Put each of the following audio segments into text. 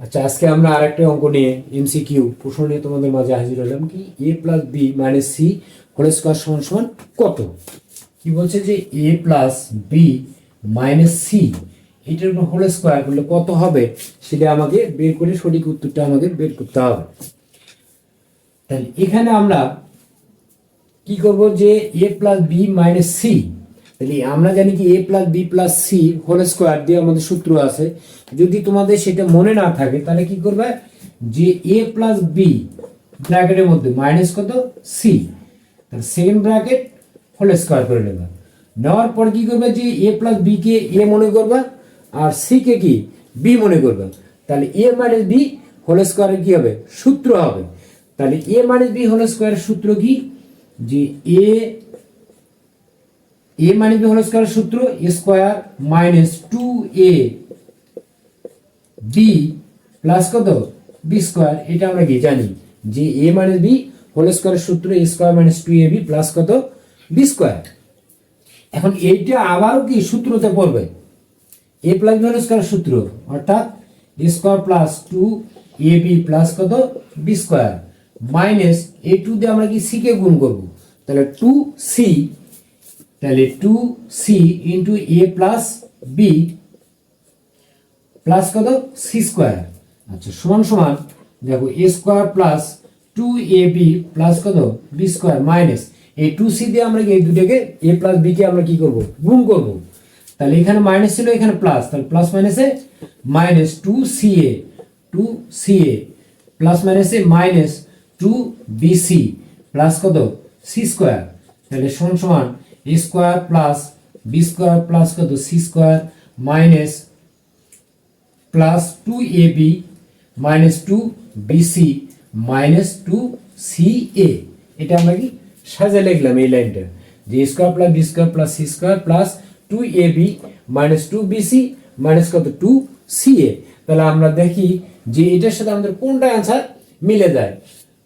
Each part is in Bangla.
আচ্ছা আজকে আমরা আরেকটা অঙ্ক নিয়ে এমসিকিউ প্রশ্ন নিয়ে তোমাদের মাঝে হাজির হলাম কি? A plus b minus c whole square সমান সমান কত? কি বলছে যে a plus b minus c এটার উপর হোল স্কোয়ার করলে কত হবে? সেটা আমাকে বের করে সঠিক উত্তরটা আমাকে বের করতে হবে। তাহলে এখানে আমরা কি করব যে a plus b minus c তাহলে আমরা জানি কি a plus b plus c whole square দিয়ে আমাদের সূত্র আছে। যদি তোমাদের সেটা মনে না থাকে, তাহলে কি করবে? যে এ প্লাস বি ব্র্যাকেটের মধ্যে মাইনাস কত? সি তাহলে সেকেন্ড ব্র্যাকেট হোল স্কোয়ার করে নেবে। নেওয়ার পর কি করবে? যে এ প্লাস বি কে এ মনে করবে, আর সি কে কি? বি মনে করবে। তাহলে এ মাইনাস বি হোল স্কোয়ারের কি হবে? সূত্র হবে। তাহলে এ মাইনাস বি হোল স্কোয়ারের সূত্র কি? যে a a minus b whole স্কোয়ারের সূত্র? A square minus two a b plus কত? বি স্কোয়ার, এটা আমরা কি জানি? যে এ মাইনাস বি হোল স্কোয়ারের সূত্র square minus two A B plus কত? B square. এখন এইটা আবারও কি সূত্রতে পড়বে? A plus B whole square সূত্র, অর্থাৎ square plus two A B plus কত? B square. Minus A two দিয়ে আমরা কি সি কে গুণ করব? তাহলে টু সি তাহলে two C into A plus B plus কত? সি স্কোয়ার আচ্ছা সমান সমান, দেখো A square plus two A B plus কত? বি স্কোয়ার মাইনাস এই টু সি দিয়ে আমরা এই দুটোকে এ প্লাস বি কে আমরা কি করব? গুণ করব। তাহলে এখানে মাইনাস ছিল, এখানে প্লাস তাহলে প্লাস মাইনাসে minus two c a two c a plus মাইনাসে minus two b c plus কত? সি স্কোয়ার তাহলে সমান সমান square plus b square plus কত c square minus plus two a b minus two b c minus two c a এটা আমরা কি সাজে লিখলাম এই লাইনটা। যে square plus b square plus c square plus two a b minus two b c minus কত? টু সি এ তাহলে আমরা দেখি যে এটার সাথে আমাদের কোনটা অ্যান্সার মিলে যায়।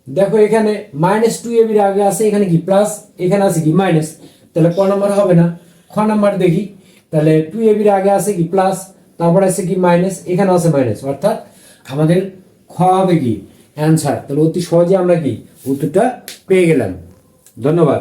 দেখো এখানে মাইনাস টু এ বির আগে আছে, এখানে কি? প্লাস এখানে আছে কি? মাইনাস তাহলে ক নম্বর হবে না? খ নাম্বার দেখি। তাহলে টু এ বির আগে আছে কি? প্লাস তারপর আছে কি? মাইনাস এখানে আছে মাইনাস অর্থাৎ আমাদের খ হবে কি? অ্যান্সার তাহলে অতি সহজে আমরা কি? উত্তরটা পেয়ে গেলাম। ধন্যবাদ।